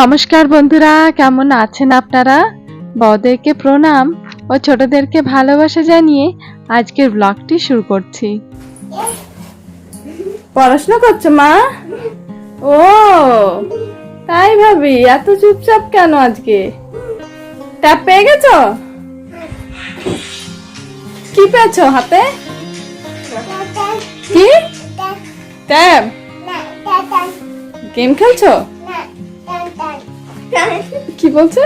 নমস্কার বন্ধুরা কেমন আছেন আপনারা? বড়দেরকে প্রণাম ও ছোটদেরকে ভালোবাসা জানিয়ে আজকের ব্লগটি শুরু করছি। পড়াশোনা করছ মা? ও তাই ভাবি এত চুপচাপ কেন আজকে? ট্যাপ পেয়ে গেছো? কি পেয়েছ হাতে? কি? ট্যাব গেম খেলছো? কি বলছে?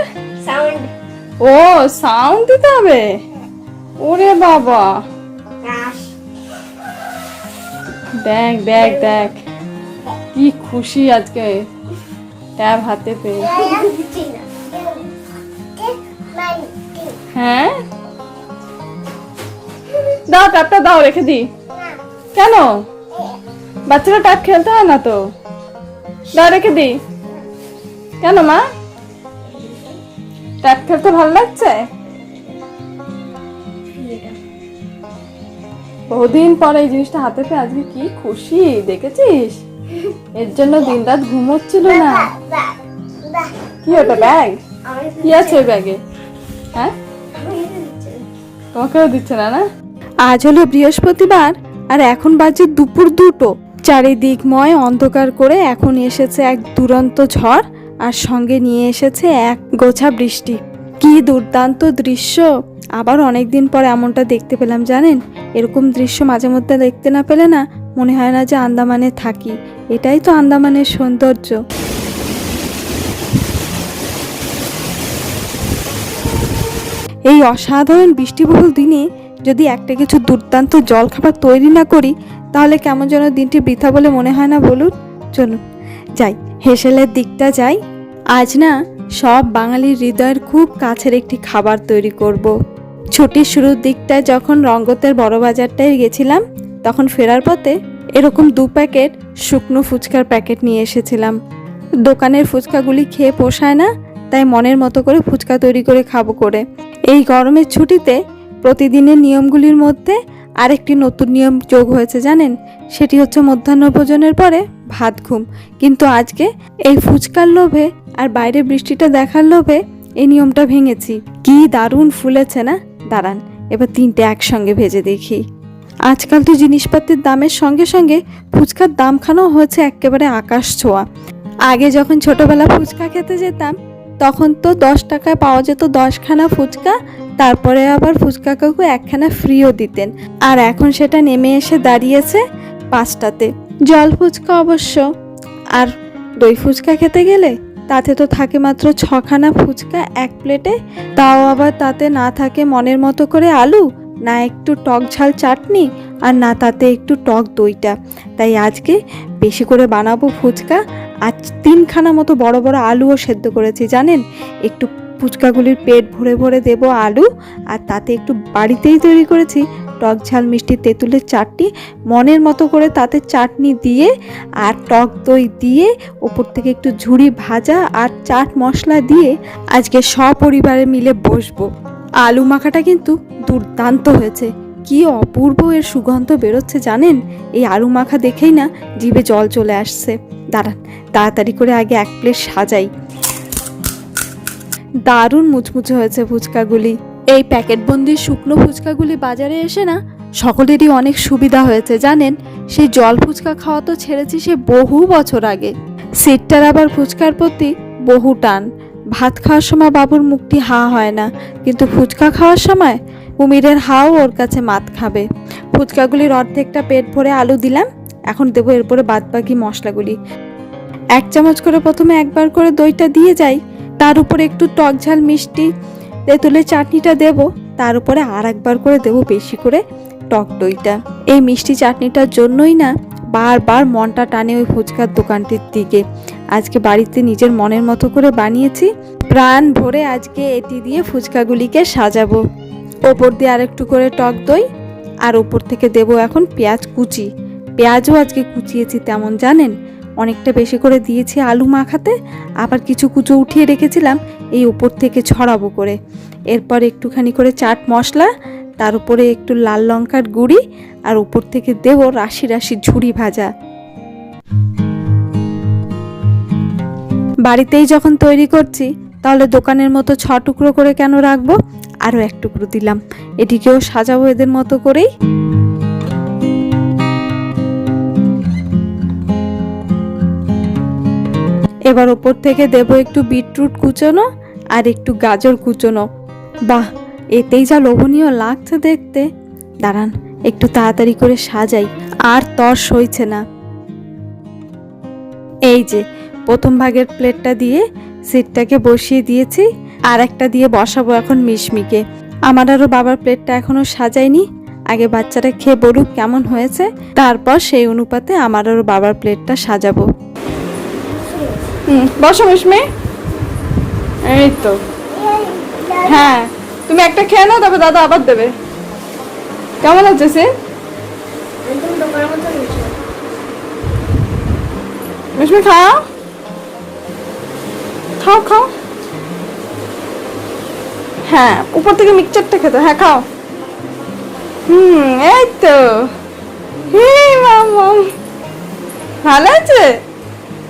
সাউন্ড ও সাউন্ড দিতে হবে? ওরে বাবা। দেখ দেখ দেখ। কি খুশি আজকে। ট্যাব হাতে পেয়ে। হ্যাঁ? দাও ট্যাবটা দাও রেখে দি কেন? বাচ্চারা ট্যাব খেলতে হয় না তো? দাও রেখে দি কেন মা? ট্যাব খেলতে ভালো লাগছে? বহুদিন পরে এই জিনিসটা হাতে পেয়ে আজকে কি খুশি, দেখেছিস? এর জন্য দিন রাত ঘুমোচ্ছিল না। কি ওটা ব্যাগ? কি আছে ব্যাগে? হ্যাঁ? তোমাকেও দিচ্ছে না না? আজ হলো বৃহস্পতিবার, আর এখন বাজে দুপুর দুটো। চারিদিকময় অন্ধকার করে এখন এসেছে এক দুরন্ত ঝড়। আর সঙ্গে নিয়ে এসেছে এক গোছা বৃষ্টি। কি দুর্দান্ত দৃশ্য! আবার অনেক দিন পর এমনটা দেখতে পেলাম, জানেন? এরকম দৃশ্য মাঝে মধ্যে দেখতে না পেলে না মনে হয় না যে আন্দামানে থাকি। এটাই তো আন্দামানের সৌন্দর্য। এই অসাধারণ বৃষ্টিবহুল দিনে যদি একটা কিছু দুর্দান্ত জলখাবার তৈরি না করি, তাহলে কেমন যেন দিনটি বৃথা বলে মনে হয় না বলুন? চলুন, যাই। হেসেলের দিকটা যাই। আজ না সব বাঙালির হৃদয়ের খুব কাছের একটি খাবার তৈরি করব। ছুটির শুরুর দিকটায় যখন রঙ্গতের বড় বাজারটায় গেছিলাম, তখন ফেরার পথে এরকম দু প্যাকেট শুকনো ফুচকার প্যাকেট নিয়ে এসেছিলাম। দোকানের ফুচকাগুলি খেয়ে পোষায় না, তাই মনের মতো করে ফুচকা তৈরি করে খাব করে। এই গরমের ছুটিতে প্রতিদিনের নিয়মগুলির মধ্যে আরেকটি নতুন নিয়ম যোগ হয়েছে জানেন? সেটি হচ্ছে মধ্যাহ্ন ভোজনের পরে ভাত ঘুম। কিন্তু আজকে এই ফুচকার লোভে আর বাইরে বৃষ্টিটা দেখার লোভে এই নিয়মটা ভেঙেছি। কি দারুণ ফুলেছে না? দাঁড়ান, এবার তিনটে একসঙ্গে ভেজে দেখি। আজকাল তো জিনিসপাতির দামের সঙ্গে সঙ্গে ফুচকার দামখানাও হয়েছে একেবারে আকাশ ছোঁয়া। আগে যখন ছোটবেলা ফুচকা খেতে যেতাম, তখন তো দশ টাকায় পাওয়া যেত দশখানা ফুচকা, তারপরে আবার ফুচকা কাকু একখানা ফ্রিও দিতেন। আর এখন সেটা নেমে এসে দাঁড়িয়েছে পাঁচটাতে। জল ফুচকা অবশ্য। আর দই ফুচকা খেতে গেলে তাতে তো থাকে মাত্র ছখানা ফুচকা এক প্লেটে, তাও আবার তাতে না থাকে মনের মতো করে আলু, না একটু টক ঝাল চাটনি আর না তাতে একটু টক দইটা। তাই আজকে বেশি করে বানাবো ফুচকা আজ তিনখানা মতো বড় বড় আলুও সেদ্ধ করেছি, জানেন? একটু ফুচকাগুলির পেট ভরে ভরে দেবো আলু আর তাতে একটু বাড়িতেই তৈরি করেছি টক ঝাল মিষ্টি তেঁতুলের চাটনি, মনের মতো করে তাতে চাটনি দিয়ে আর টক দই দিয়ে ওপর থেকে একটু ঝুড়ি ভাজা আর চাট মশলা দিয়ে আজকে সপরিবারে মিলে বসবো। আলু মাখাটা কিন্তু দুর্দান্ত হয়েছে। কি অপূর্ব এর সুগন্ধ বেরোচ্ছে জানেন? এই আলু মাখা দেখেই না জিভে জল চলে আসছে। দাঁড়ান, তাড়াতাড়ি করে আগে এক প্লেট সাজাই। দারুণ মুচমুচে হয়েছে ফুচকাগুলি। এই প্যাকেটবন্দি শুকনো ফুচকাগুলি বাজারে এসে না সকলেরই অনেক সুবিধা হয়েছে, জানেন? সেই জল ফুচকা খাওয়া তো ছেড়েছি সে বহু বছর আগে। সিটটার আবার ফুচকার প্রতি বহু টান। ভাত খাওয়ার সময় বাবুর মুখটি হা হয় না, কিন্তু ফুচকা খাওয়ার সময় কুমিরের হাও ওর কাছে মাত খাবে। ফুচকাগুলির অর্ধেকটা পেট ভরে আলু দিলাম, এখন দেবো এরপরে বাদবাকি মশলাগুলি। এক চামচ করে প্রথমে একবার করে দইটা দিয়ে যাই, তার উপরে একটু টক ঝাল মিষ্টি তেঁতুলের চাটনিটা দেব, তার উপরে আর একবার করে দেব বেশি করে টক দইটা। এই মিষ্টি চাটনিটার জন্যই না বারবার মনটা টানে ওই ফুচকার দোকানটির দিকে। আজকে বাড়িতে নিজের মনের মতো করে বানিয়েছি। প্রাণ ভরে আজকে এটি দিয়ে ফুচকাগুলিকে সাজাবো। ওপর দিয়ে আরেকটু করে টক দই, আর ওপর থেকে দেব এখন পেঁয়াজ কুচি। পেঁয়াজও আজকে কুচিয়েছি, তেমন জানেন? অনেকটা বেশি করে দিয়েছি আলু মাখাতে, আবার কিছু কুচো উঠিয়ে রেখেছিলাম, এই উপর থেকে ছড়াবো করে। এরপর একটুখানি করে চাট মশলা, তার উপরে একটু লাল লঙ্কার গুঁড়ি, আর উপর থেকে দেবো রাশি রাশি ঝুড়ি ভাজা। বাড়িতেই যখন তৈরি করছি, তাহলে দোকানের মতো ছ টুকরো করে কেন রাখব? আরও এক টুকরো দিলাম। এটিকেও সাজাবো এদের মতো করেই। এবার ওপর থেকে দেবো একটু বিটরুট কুচোনো আর একটু গাজর কুচোনো। বাহ, এতেই যা লোভনীয় লাগছে দেখতে। দাঁড়ান, একটু তাড়াতাড়ি করে সাজাই, আর তর সইছে না। এই যে, প্রথম ভাগের প্লেটটা দিয়ে সিটটাকে বসিয়ে দিয়েছি, আর একটা দিয়ে বসাবো এখন মিশমিকে। আমার আরও বাবার প্লেটটা এখনও সাজাইনি। আগে বাচ্চাটা খেয়ে বলুক কেমন হয়েছে, তারপর সেই অনুপাতে আমার আরও বাবার প্লেটটা সাজাবো। হুম, বসো মিশমি এই তো। হ্যাঁ তুমি একটা খেয়ে নাও তবে দাদা আবার দেবে। কেমন হচ্ছে সে? মিশমি খাও। খাও খাও। হ্যাঁ উপর থেকে মিক্সচারটা খেতে হ্যাঁ খাও। হুম, এই তো। হে, মামা। ভালো আছে?